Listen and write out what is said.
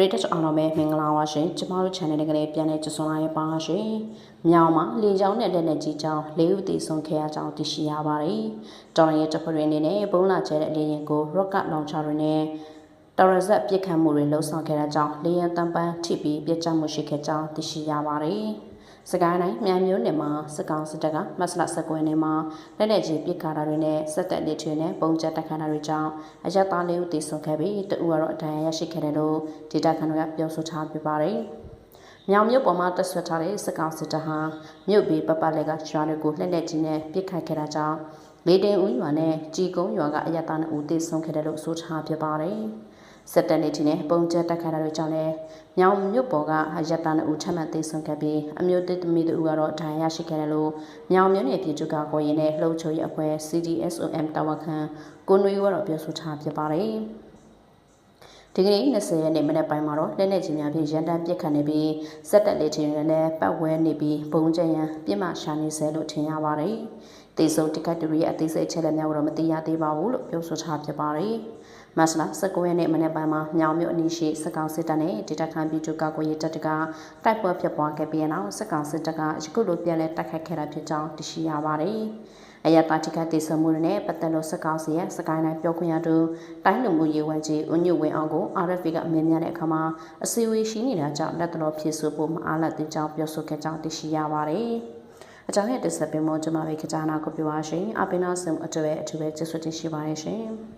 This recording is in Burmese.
ရေတက်အောင်တော့မယ်မင်္ဂလာပါရှင်ကျမတို့ channel လေးကလေးပြန်လည်ကြွလာရပါရှင်မြောင်မှာလေချောင်းနဲ့လက်နဲ့ကြီးချောင်းလေးဦးတည်ဆုံးခဲ့ရကြောင်းသိရှိရပါတယ်တော်ရင်တပ်ဖွဲ့အနေနဲ့ဘုံလာကျဲတဲ့လေရင်ကို rocket launcher တွေနဲ့တော်ရဇက်ပစ်ခတ်မှုတွေလှုံ့ဆော်ခဲ့တဲ့ကြောင်းလေရင်တန်ပန်းထိပြီးပြစ်ကျမှုရှိခဲ့ကြောင်းသိရှိရပါတယ် စကိုင်းတိုင်းမြန်မျိုးနယ်မှာစကောင်စစ်တပ်ကမဆလဆက်ကွဲနယ်မှာလက်လက်ကြီးပစ်ခါတာတွေနဲ့စက်တက်လေးတွေနဲ့ပုံကျက်တက်ခါတာတွေကြောင့်အရက်သားလေးဦးတည်ဆုံခဲ့ပြီးတအူကတော့အတန်ရရှိခဲ့တယ်လို့ဒေတာခန်တွေကပြောဆိုထားပြပါတယ်။မြောင်မြို့ပေါ်မှာတက်ဆွတ်ထားတဲ့စကောင်စစ်တပ်ဟာမြို့ဘေးပပလက်ကရွာတွေကိုလက်လက်ကြီးနဲ့ပစ်ခတ်ခဲ့တာကြောင့်လေတင်ဦးရွာနဲ့ជីကုန်းရွာကအရက်သားနှစ်ဦးတည်ဆုံခဲ့တယ်လို့ဆိုထားပြပါတယ်။ စက်တက်နေတီနဲ့ပုံကျက်တက်ခါတာတွေကြောင့်လည်းမြောင်မြို့ပေါ်ကအရက်သားနှစ်ဦးထပ်မံသိဆုံးခဲ့ပြီးအမျိုးတစ်သမီးတို့ကတော့ဒဏ်ရာရရှိခဲ့တယ်လို့မြောင်မြို့နယ်ပြည်သူ့ကကိုရင်နဲ့လှုပ်ချိုးရအဖွဲ့ CDSOM တာဝန်ခံကိုနွေကတော့ပြောဆိုထားဖြစ်ပါတယ် ဒီကနေ့20ရက်နေ့မနက်ပိုင်းမှာတော့လက်နက်ကြီးများဖြင့်ရန်တမ်းပစ်ခတ်နေပြီးစက်တက်လေးချင်းတွေလည်းပတ်ဝဲနေပြီးဘုံကျရန်ပြစ်မှရှာနေဆဲလို့ထင်ရပါတယ်။တေဆုံတက်ကတူရဲ့အသေးစိတ်ချက်လက်များတော့မသိရသေးပါဘူးလို့ပြောဆိုထားဖြစ်ပါတယ်။မတ်လ19ရက်နေ့မနေ့ပိုင်းမှာမြောင်မြို့အနီးရှိစကောင်စစ်တပ်နဲ့ဒေတာခန်ပြည်သူ့ကာကွယ်ရေးတပ်တကတိုက်ပွဲဖြစ်ပွားခဲ့ပြီးနောက်စကောင်စစ်တပ်ကယခုလိုပြန်လည်တိုက်ခိုက်ခဲ့တာဖြစ်ကြောင်းသိရှိရပါတယ်။ အယတာတိကတိဆမှုနဲ့ပတ်သက်လို့စကောင်စီရဲ့စကိုင်းတိုင်းပြောခွင့်ရသူတိုင်းလူမှုရေးဝန်ကြီးဦးညွတ်ဝင်းအောင်ကို RFA ကအမြင်များတဲ့အခါမှာအစီအဝေးရှိနေတာကြောင့်လက်တော်ဖြစ်ဆိုဖို့မအားလပ်သေးကြောင်းပြောဆိုခဲ့ကြောင်းသိရှိရပါတယ်။အကြောင်းရဲ့တက်ဆက်ပင်မောကျွန်မပဲခကြားနာကိုပြောပါရှင်။အပိနာဆုံအတွေ့အထူးပဲကျေးဇူးတင်ရှိပါတယ်ရှင်။